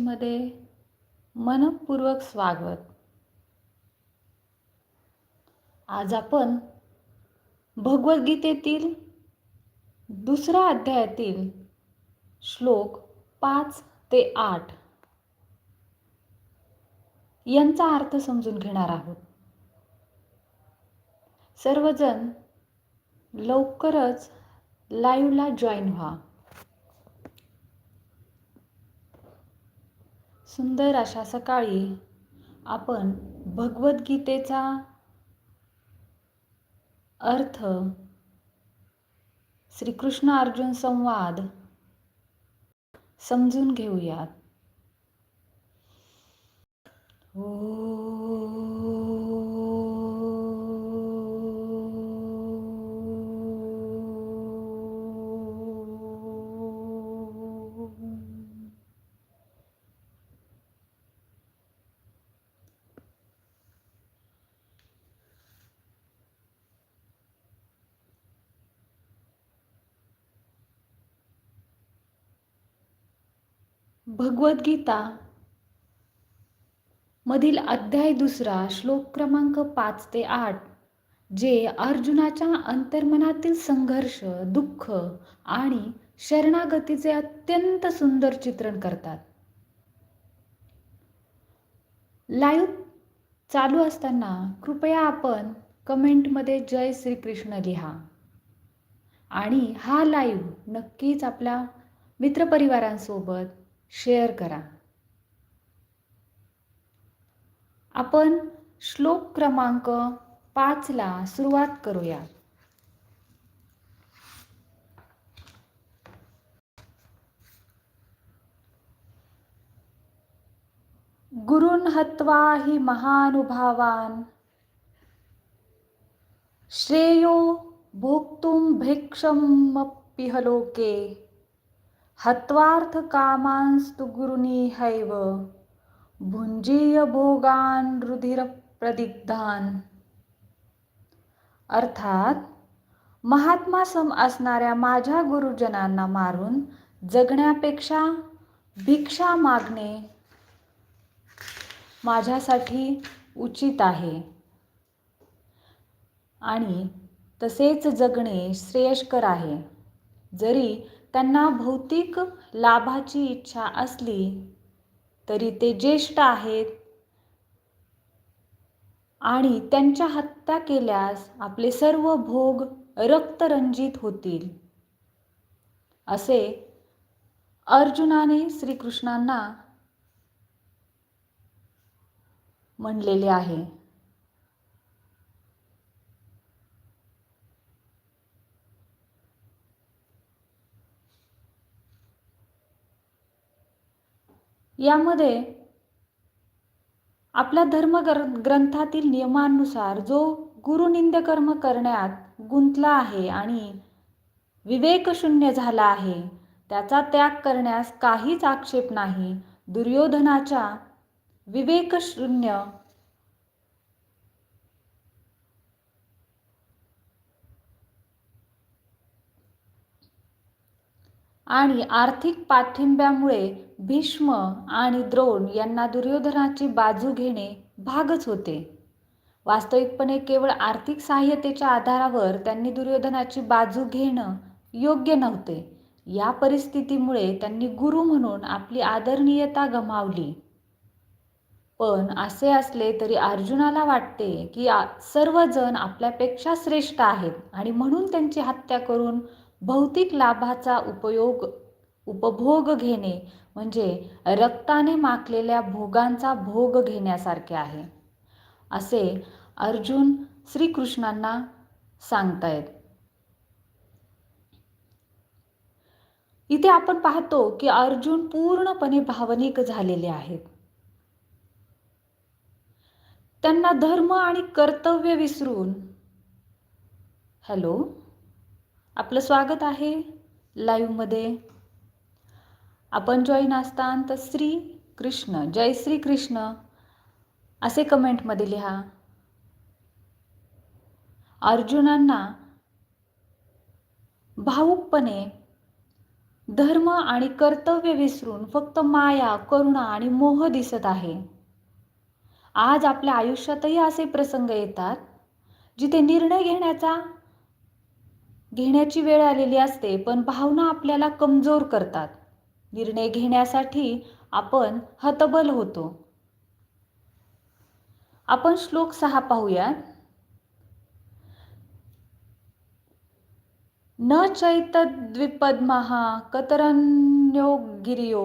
मध्ये मनपूर्वक स्वागत. आज आपण भगवद्गीतेतील दुसऱ्या अध्यायातील श्लोक पाच ते आठ यांचा अर्थ समजून घेणार आहोत. सर्वजण लवकरच लाईव्हला जॉईन व्हा. सुंदर अशा सकाळी आपण भगवद्गीतेचा अर्थ श्रीकृष्ण अर्जुन संवाद समजून घेऊयात. भगवद्गीता. मधील अध्याय दुसरा श्लोक क्रमांक पाच ते आठ जे अर्जुनाच्या अंतर्मनातील संघर्ष दुःख आणि शरणागतीचे अत्यंत सुंदर चित्रण करतात. लाईव्ह चालू असताना कृपया आपण कमेंटमध्ये जय श्रीकृष्ण लिहा. आणि हा लाईव्ह नक्कीच आपल्या मित्रपरिवारांसोबत शेअर करा. आपण श्लोक क्रमांक पाचला सुरुवात करूया. गुरुन हत्वा हि महानुभावान। श्रेयो भोक्तुम भिक्षमपिह लोके। हत्वार्थ कामांस्तु गुरुनी हैव भुंजीय भोगान रुधिर प्रदिग्धान अर्थात महात्मा सम असणाऱ्या माझ्या गुरुजनांना मारून जगण्यापेक्षा भिक्षा मागणे माझ्यासाठी उचित आहे. आणि तसेच जगणे श्रेयस्कर आहे. जरी त्यांना भौतिक लाभाची इच्छा असली तरी ते ज्येष्ठ आहेत आणि त्यांच्या हत्या केल्यास आपले सर्व भोग रक्तरंजित होतील असे अर्जुनाने श्रीकृष्णांना म्हणलेले आहे. यामध्ये आपल्या धर्म ग्रंथातील नियमानुसार जो गुरुनिंद कर्म करण्यात गुंतला आहे आणि विवेकशून्य झाला आहे त्याचा त्याग करण्यास काहीच आक्षेप नाही. दुर्योधनाच्या विवेकशून्य आणि आर्थिक पाठिंब्यामुळे भीष्म आणि द्रोण यांना दुर्योधनाची बाजू घेणे भागच होते. वास्तविकपणे केवळ आर्थिक सहाय्यतेच्या आधारावर त्यांनी दुर्योधनाची बाजू घेणं योग्य नव्हते. या परिस्थितीमुळे त्यांनी गुरु म्हणून आपली आदरणीयता गमावली. पण असे असले तरी अर्जुनाला वाटते की सर्वजण आपल्यापेक्षा श्रेष्ठ आहेत आणि म्हणून त्यांची हत्या करून भौतिक लाभाचा उपयोग उपभोग घेणे म्हणजे रक्ताने माखलेल्या भोगांचा भोग घेण्यासारखे आहे. असे अर्जुन श्रीकृष्णांना सांगतायत. इथे आपण पाहतो की अर्जुन पूर्णपणे भावनिक झालेले आहेत. त्यांना धर्म आणि कर्तव्य विसरून हॅलो आपलं स्वागत आहे लाईव्हमध्ये. आपण जॉईन असतान तर श्री कृष्ण जय श्री कृष्ण. असे कमेंटमध्ये लिहा. अर्जुनांना भाऊकपणे धर्म आणि कर्तव्य विसरून फक्त माया करुणा आणि मोह दिसत आहे. आज आपल्या आयुष्यातही असे प्रसंग येतात जिथे निर्णय घेण्याचा घेण्याची वेळ आलेली असते पण भावना आपल्याला कमजोर करतात. निर्णय घेण्यासाठी आपण हतबल होतो. आपण श्लोक सहा पाहूया न चैतद्विपद्महा कतरन्यो गिरियो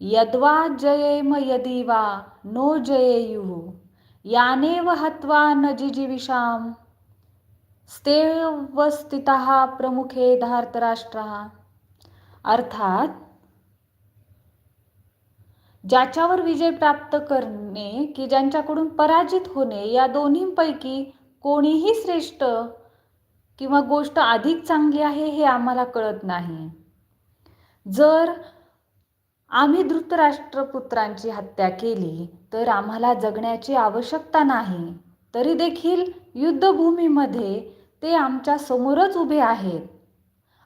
यद्वा जयेम यदि वा नो जयेयुः यानेव हत्वा न जिजीविषाम स्तेवस्थितः प्रमुखे धार्तराष्ट्रः। अर्थात ज्याच्यावर विजय प्राप्त करणे की ज्यांच्याकडून पराजित होणे या दोन्हींपैकी कोणीही श्रेष्ठ किंवा गोष्ट अधिक चांगली आहे हे आम्हाला कळत नाही. जर आम्ही धृतराष्ट्रपुत्रांची हत्या केली तर आम्हाला जगण्याची आवश्यकता नाही. तरी देखील युद्धभूमीमध्ये ते आमच्या समोरच उभे आहेत.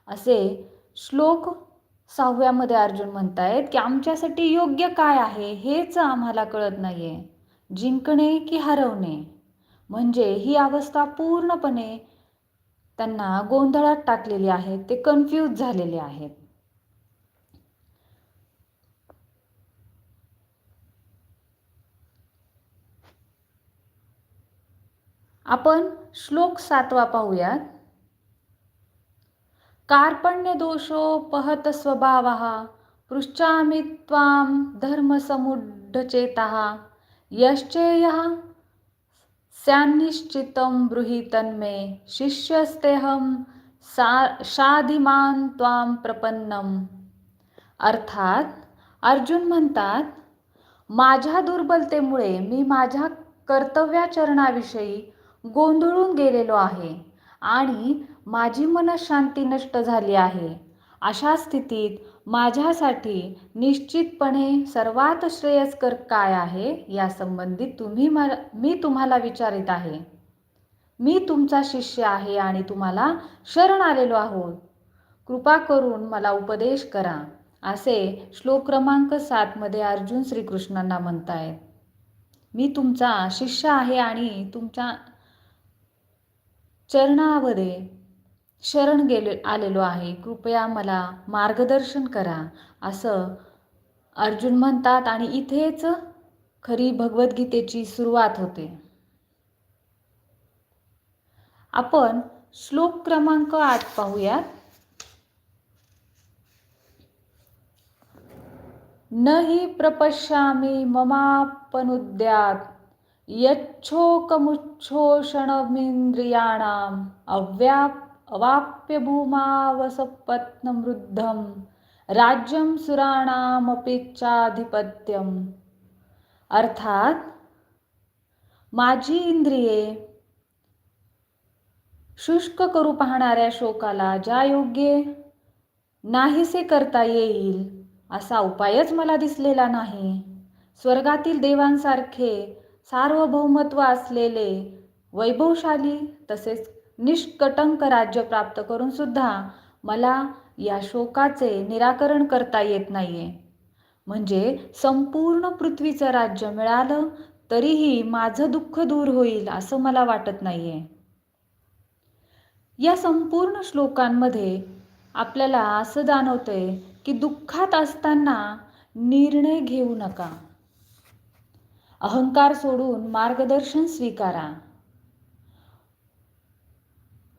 असे श्लोक सहाव्यामध्ये अर्जुन म्हणतायत की आमच्यासाठी योग्य काय आहे हेच आम्हाला कळत नाही आहे जिंकणे की हरवणे? म्हणजे ही अवस्था पूर्णपणे त्यांना गोंधळात टाकलेली आहे ते कन्फ्यूज झालेले आहेत. आपण श्लोक सातवा पाहूयात. कार्पण्य दोषोपहत स्वभाव पृच्छामि त्वां धर्मसमुढचेतः यश्चेय स्यान्निश्चितं ब्रूहि तन्मे शिष्यस्तेहं सा शाधिमान त्वां प्रपन्नम। अर्थात अर्जुन म्हणतात माझ्या दुर्बलतेमुळे मी माझ्या कर्तव्याचरणाविषयी गोंधळून गेलेलो आहे आणि माझी मनशांती नष्ट झाली आहे. अशा स्थितीत माझ्यासाठी निश्चितपणे सर्वात श्रेयस्कर काय आहे या संबंधित तुम्ही मला मी तुम्हाला विचारित आहे. मी तुमचा शिष्य आहे आणि तुम्हाला शरण आलेलो आहोत. कृपा करून मला उपदेश करा असे श्लोक क्रमांक सातमध्ये अर्जुन श्रीकृष्णांना म्हणतायत. मी तुमचा शिष्य आहे आणि तुमच्या चरणामध्ये शरण गेले आलेलो आहे. कृपया मला मार्गदर्शन करा. असं अर्जुन म्हणतात आणि इथेच खरी भगवद्गीतेची सुरुवात होते. आपण श्लोक क्रमांक आठ पाहूयात. न हि प्रपश्यामी ममापनुद्यात यच्छोकमुच्छोषणमिंद्रियाणाम अव्याप अवाप्य भूमावसपत्नमृद्धं राज्यं सुराणामपेक्षाधिपत्यम। अर्थात माझी इंद्रिये शुष्क करू पाहणाऱ्या शोकाला ज्या योग्य नाहीसे करता येईल असा उपायच मला दिसलेला नाही. स्वर्गातील देवांसारखे सार्वभौमत्व असलेले वैभवशाली तसेच निष्कटंक राज्य प्राप्त करून सुद्धा मला या शोकाचे निराकरण करता येत नाहीये. म्हणजे संपूर्ण पृथ्वीचं राज्य मिळालं तरीही माझं दुःख दूर होईल असं मला वाटत नाहीये. या संपूर्ण श्लोकांमध्ये आपल्याला असं जाणवतंय की दुःखात असताना निर्णय घेऊ नका. अहंकार सोडून मार्गदर्शन स्वीकारा.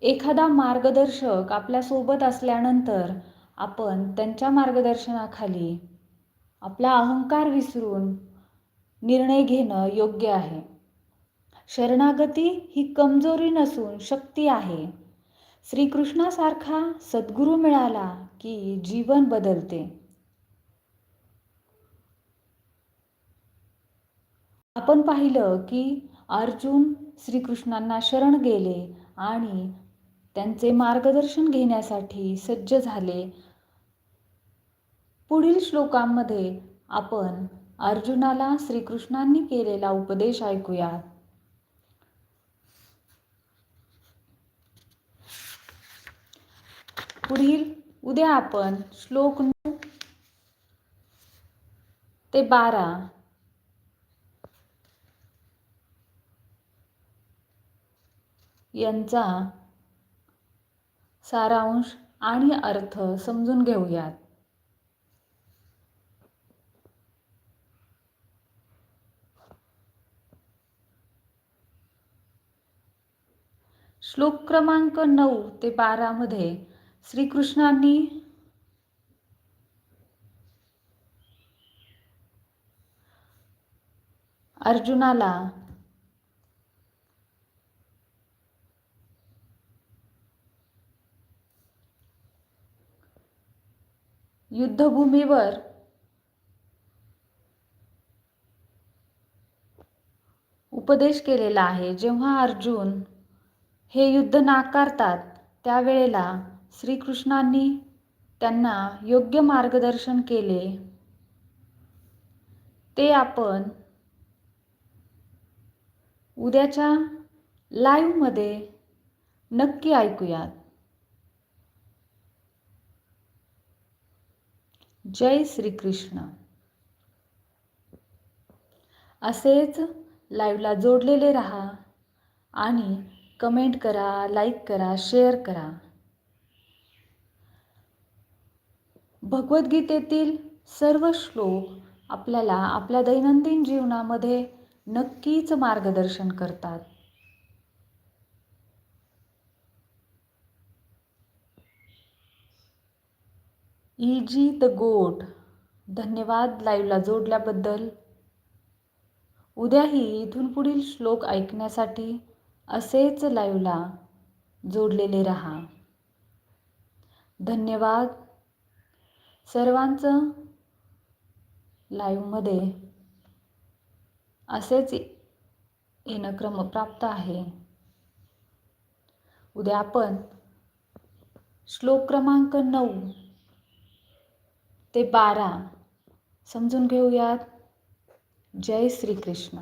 एखादा मार्गदर्शक आपल्यासोबत असल्यानंतर आपण त्यांच्या मार्गदर्शनाखाली आपला अहंकार विसरून निर्णय घेणं योग्य आहे. शरणागती ही कमजोरी नसून शक्ती आहे. श्रीकृष्णासारखा सद्गुरू मिळाला की जीवन बदलते. आपण पाहिलं की अर्जुन श्रीकृष्णांना शरण गेले आणि त्यांचे मार्गदर्शन घेण्यासाठी सज्ज झाले. पुढील श्लोकांमध्ये आपण अर्जुनाला श्रीकृष्णांनी केलेला उपदेश ऐकूयात. पुढील उद्या आपण श्लोक नऊ ते बारा. यांचा सारांश आणि अर्थ समजून घेऊयात. श्लोक क्रमांक नऊ ते बारामध्ये श्रीकृष्णांनी अर्जुनाला युद्धभूमीवर. उपदेश केलेला आहे. जेव्हा अर्जुन हे युद्ध नाकारतात त्यावेळेला श्रीकृष्णांनी त्यांना योग्य मार्गदर्शन केले. ते आपण उद्याच्या लाईव्हमध्ये नक्की ऐकूयात. जय श्रीकृष्ण. असेच लाईव्हला जोडलेले राहा आणि कमेंट करा लाईक करा शेअर करा. भगवद्गीतेतील सर्व श्लोक आपल्याला आपल्या दैनंदिन जीवनामध्ये नक्कीच मार्गदर्शन करतात. इजी द गोट. धन्यवाद लाईव्हला जोडल्याबद्दल. उद्याही इथून पुढील श्लोक ऐकण्यासाठी असेच लाईव्हला जोडलेले रहा. धन्यवाद. सर्वांचं लाईव्हमध्ये असेच येणं क्रमप्राप्त आहे. उद्या आपण श्लोक क्रमांक नऊ. ते बारा. समजून घेऊयात. जय श्रीकृष्ण.